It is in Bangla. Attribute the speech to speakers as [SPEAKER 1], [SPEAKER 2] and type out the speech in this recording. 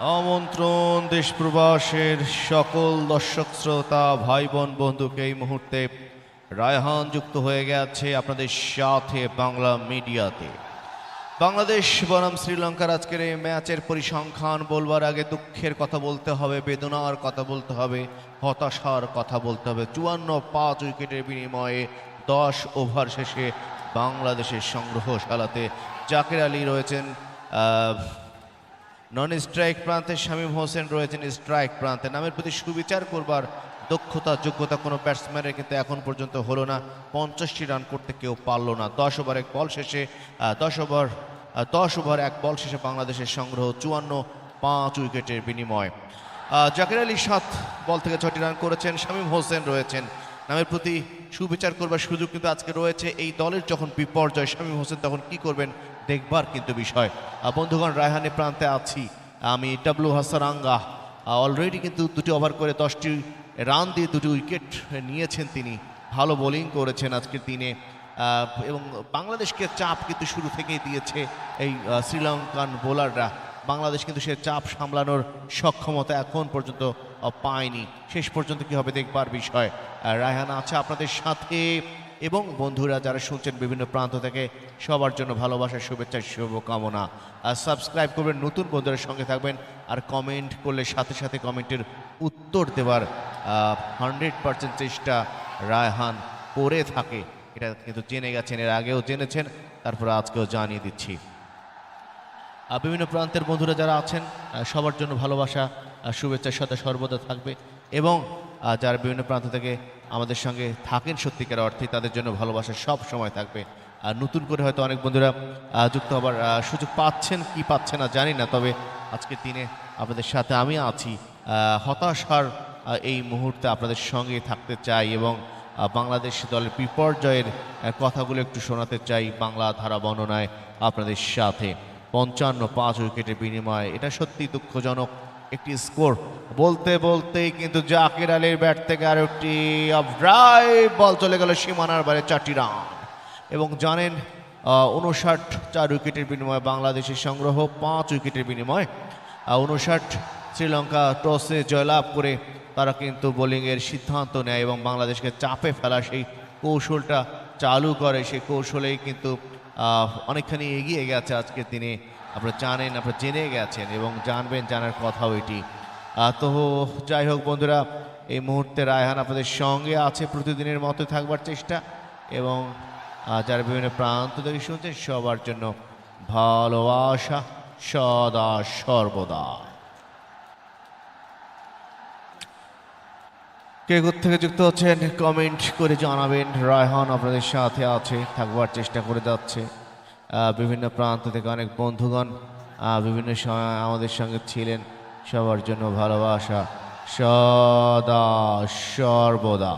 [SPEAKER 1] আমন্ত্রণ দেশ প্রবাসের সকল দর্শক, শ্রোতা ভাই বোন বন্ধুকে এই মুহূর্তে রায়হান যুক্ত হয়ে গেছে আপনাদের সাথে বাংলা মিডিয়াতে। বাংলাদেশ বনাম শ্রীলঙ্কার আজকের এই ম্যাচের পরিসংখ্যান বলবার আগে দুঃখের কথা বলতে হবে, বেদনার কথা বলতে হবে, হতাশার কথা বলতে হবে। চুয়ান্ন পাঁচ উইকেটের বিনিময়ে দশ ওভার শেষে বাংলাদেশের সংগ্রহশালাতে জাকির আলী রয়েছেন নন স্ট্রাইক প্রান্তে শামীম হোসেন রয়েছেন স্ট্রাইক প্রান্তে। নামের প্রতি সুবিচার করবার দক্ষতা, যোগ্যতা কোনো ব্যাটসম্যানের কিন্তু এখন পর্যন্ত হলো না। পঞ্চাশটি রান করতে কেউ পারল না। দশ ওভার এক বল শেষে দশ ওভার দশ ওভার এক বল শেষে বাংলাদেশের সংগ্রহ চুয়ান্ন পাঁচ উইকেটের বিনিময়। জাকির আলী সাত বল থেকে ছটি রান করেছেন, শামীম হোসেন রয়েছেন। নামের প্রতি সুবিচার করবার সুযোগ কিন্তু আজকে রয়েছে। এই দলের যখন বিপর্যয়, শামীম হোসেন তখন কি করবেন দেখবার কিন্তু বিষয়। বন্ধুগণ, রায়হানে প্রান্তে আছি। আমি ডাব্লু হাসারাঙ্গা অলরেডি কিন্তু দুটি ওভার করে দশটি রান দিয়ে দুটি উইকেট নিয়েছেন তিনি। ভালো বোলিং করেছেন আজকের দিনে। এবং বাংলাদেশকে চাপ কিন্তু শুরু থেকেই দিয়েছে এই শ্রীলঙ্কান বোলাররা বাংলাদেশ কিন্তু সে চাপ সামলানোর সক্ষমতা এখন পর্যন্ত পায়নি। শেষ পর্যন্ত কি হবে দেখবার বিষয়। রায়হান আছে আপনাদের সাথে। এবং বন্ধুরা, যারা শুনছেন বিভিন্ন প্রান্ত থেকে, সবার জন্য ভালোবাসার শুভেচ্ছা, শুভকামনা। আর সাবস্ক্রাইব করবেন, নতুন বন্ধুদের সঙ্গে থাকবেন, আর কমেন্ট করলে সাথে সাথে কমেন্টের উত্তর দেওয়ার হান্ড্রেড পার্সেন্ট চেষ্টা রায়হান করে থাকে। এটা কিন্তু জেনে গেছেন, এর আগেও জেনেছেন, তারপরে আজকেও জানিয়ে দিচ্ছি। বিভিন্ন প্রান্তের বন্ধুরা যারা আছেন সবার জন্য ভালোবাসা শুভেচ্ছার সাথে সর্বদা থাকবে। এবং যারা বিভিন্ন প্রান্ত থেকে আমাদের সঙ্গে থাকেন সত্যিকার অর্থে, তাদের জন্য ভালোবাসা সব সময় থাকবে। আর নতুন করে হয়তো অনেক বন্ধুরা যুক্ত হবার সুযোগ পাচ্ছেন কি পাচ্ছে না জানি না, তবে আজকের দিনে আপনাদের সাথে আমি আছি। হতাশার এই মুহূর্তে আপনাদের সঙ্গে থাকতে চাই এবং বাংলাদেশ দলের বিপর্যয়ের কথাগুলো একটু শোনাতে চাই বাংলা ধারা বর্ণনায় আপনাদের সাথে। পঞ্চান্ন, পাঁচ উইকেটের বিনিময়ে, এটা সত্যি দুঃখজনক। একটি স্কোর। বলতে বলতেই কিন্তু জাকির আলীর ব্যাট থেকে আর একটি ড্রাইভ বল চলে গেল সীমানার বাইরে চারটি রান। এবং জানেন উনষাট চার উইকেটের বিনিময়ে বাংলাদেশের সংগ্রহ পাঁচ উইকেটের বিনিময় উনষাট শ্রীলঙ্কা টসে জয়লাভ করে তারা কিন্তু বোলিংয়ের সিদ্ধান্ত নেয় এবং বাংলাদেশকে চাপে ফেলা সেই কৌশলটা চালু করে। সেই কৌশলেই কিন্তু অনেকখানি এগিয়ে গেছে আজকের দিনে আপনারা জানেন, আপনারা জেনে গেছেন এবং জানবেন, জানার কথাও এটি। তো যাই হোক বন্ধুরা, এই মুহূর্তে রায়হান আপনাদের সঙ্গে আছে প্রতিদিনের মতো থাকবার চেষ্টা এবং যারা বিভিন্ন প্রান্ত থেকে শুনছেন, সবার জন্য ভালোবাসা সদা সর্বদা। কে থেকে যুক্ত হচ্ছেন কমেন্ট করে জানাবেন। রায়হান আপনাদের সাথে আছে, থাকবার চেষ্টা করে যাচ্ছে। বিভিন্ন প্রান্ত থেকে অনেক বন্ধুগণ বিভিন্ন সময় আমাদের সঙ্গে ছিলেন। সবার জন্য ভালোবাসা সদা সর্বদা।